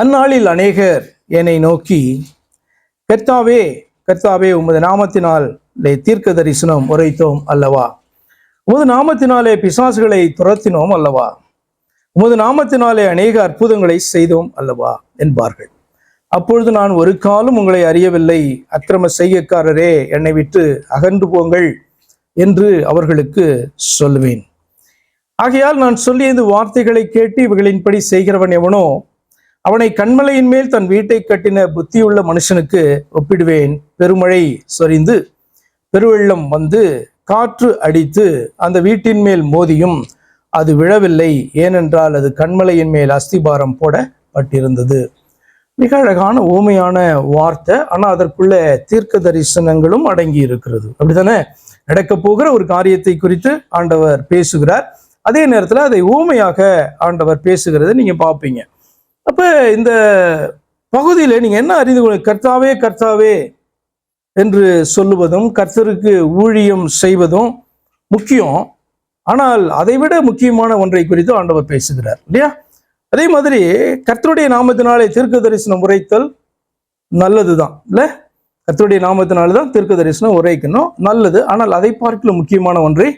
அந்நாளில் அநேகர் என்னை நோக்கி கர்த்தாவே கர்த்தாவே உமது நாமத்தினால் தீர்க்க தரிசனம் உரைத்தோம் அல்லவா? உமது நாமத்தினாலே பிசாசுகளை துரத்தினோம் அல்லவா? உமது நாமத்தினாலே அநேக அற்புதங்களை செய்தோம் அல்லவா? என்பார்கள். அப்பொழுது நான் ஒரு காலம் உங்களை அறியவில்லை. அக்கிரம செய்யக்காரரே என்னை விட்டு அகன்று போங்கள் என்று அவர்களுக்கு சொல்லுவேன் ஆகையால் நான் சொல்லிய இந்த வார்த்தைகளை கேட்டு இவைகளின்படி செய்கிறவன் எவனோ அவனை கண்மலையின் மேல் தன் வீட்டை கட்டின புத்தியுள்ள மனுஷனுக்கு ஒப்பிடுவேன். பெருமழை சொரிந்து பெருவெள்ளம் வந்து காற்று அடித்து அந்த வீட்டின் மேல் மோதியும் அது விழவில்லை. ஏனென்றால் அது கண்மலையின் மேல் அஸ்திபாரம் போடப்பட்டிருந்தது. மிக அழகான ஊமையான வார்த்தை. ஆனா அதற்குள்ள தீர்க்க தரிசனங்களும் அடங்கி இருக்கிறது அப்படித்தானே? நடக்க போகிற ஒரு காரியத்தை குறித்து ஆண்டவர் பேசுகிறார். அதே நேரத்துல அதை ஊமையாக ஆண்டவர் பேசுகிறதை நீங்க பார்ப்பீங்க. அப்போ இந்த பகுதியில் நீங்கள் என்ன அறிந்து கொள்ள கர்த்தாவே கர்த்தாவே என்று சொல்லுவதும் கர்த்தருக்கு ஊழியம் செய்வதும் முக்கியம். ஆனால் அதைவிட முக்கியமான ஒன்றை குறித்து ஆண்டவர் பேசுகிறார் இல்லையா? அதே மாதிரி கர்த்தருடைய நாமத்தினாலே தீர்க்க தரிசனம் உரைத்தல் நல்லது தான் இல்லை? கர்த்தருடைய நாமத்தினால தான் தீர்க்க தரிசனம் உரைக்கணும் நல்லது. ஆனால் அதை பார்க்கல முக்கியமான ஒன்றை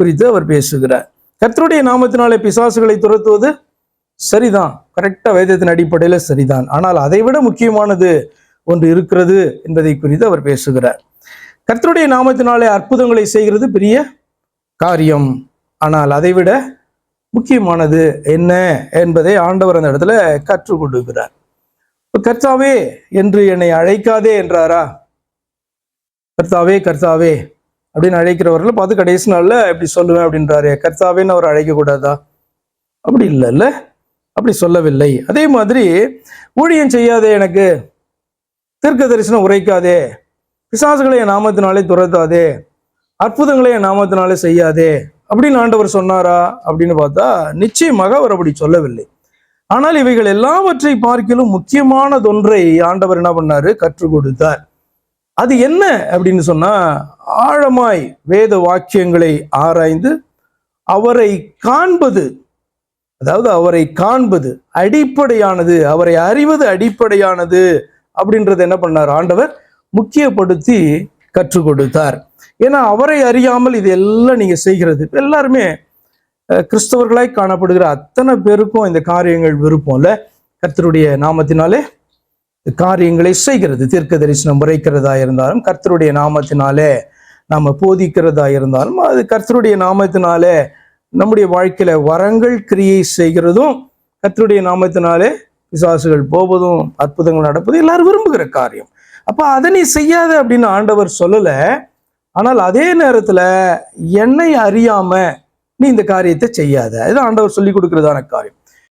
குறித்து அவர் பேசுகிறார். கர்த்தருடைய நாமத்தினாலே பிசாசுகளை துரத்துவது சரிதான். கரெக்டாக வேதத்தின் அடிப்படையில் சரிதான். ஆனால் அதை விட முக்கியமானது ஒன்று இருக்கிறது என்பதை குறித்து அவர் பேசுகிறார். கர்த்தருடைய நாமத்தினாலே அற்புதங்களை செய்கிறது பெரிய காரியம். ஆனால் அதைவிட முக்கியமானது என்ன என்பதை ஆண்டவர் அந்த இடத்துல கற்றுக் கொடுக்கிறார். கர்த்தாவே என்று என்னை அழைக்காதே என்றாரா? கர்த்தாவே கர்த்தாவே அப்படின்னு அழைக்கிறவர்கள் பார்த்து கடைசி நாளில் எப்படி சொல்லுவேன் அப்படின்றாரு. கர்த்தாவேன்னு அவர் அழைக்கக்கூடாதா? அப்படி இல்லைல்ல. அப்படி சொல்லவில்லை. அதே மாதிரி ஊழியம் செய்யாதே எனக்கு. தீர்க்க தரிசனம் உரைக்காதே. பிசாசுகளை என் நாமத்தினாலே துரத்தாதே. அற்புதங்களை என் நாமத்தினாலே செய்யாதே. அப்படின்னு ஆண்டவர் சொன்னாரா? அப்படின்னு பார்த்தா நிச்சயமாக அவர் அப்படி சொல்லவில்லை. ஆனால் இவைகள் எல்லாவற்றை பார்க்கிலும் முக்கியமானதொன்றை ஆண்டவர் என்ன பண்ணாரு? கற்றுக் கொடுத்தார். அது என்ன அப்படின்னு சொன்னா ஆழமாய் வேத வாக்கியங்களை ஆராய்ந்து அவரை காண்பது அதாவது அவரை காண்பது அடிப்படையானது அவரை அறிவது அடிப்படையானது அப்படின்றத என்ன பண்ணார்? ஆண்டவர் முக்கியப்படுத்தி கற்றுக் கொடுத்தார். ஏன்னா அவரை அறியாமல் இது எல்லாம் நீங்க செய்கிறது. எல்லாருமே கிறிஸ்தவர்களாய் காணப்படுகிற அத்தனை பேருக்கும் இந்த காரியங்கள் விருப்பம்ல. கர்த்தருடைய நாமத்தினாலே காரியங்களை செய்கிறது. தீர்க்க தரிசனம் உரைக்கிறதா இருந்தாலும் கர்த்தருடைய நாமத்தினாலே நாம போதிக்கிறதா இருந்தாலும் அது கர்த்தருடைய நாமத்தினாலே நம்முடைய வாழ்க்கையில வரங்கள் கிரியை செய்கிறதும் கத்தருடைய நாமத்தினாலே பிசாசுகள் போவதும் அற்புதங்கள் நடப்பதும் எல்லாரும் விரும்புகிற காரியம். அப்போ அதை நீ செய்யாத அப்படின்னு ஆண்டவர் சொல்லலை. ஆனால் அதே நேரத்தில் என்னை அறியாம நீ இந்த காரியத்தை செய்யாத. இது ஆண்டவர் சொல்லி கொடுக்கிறதான காரியம்.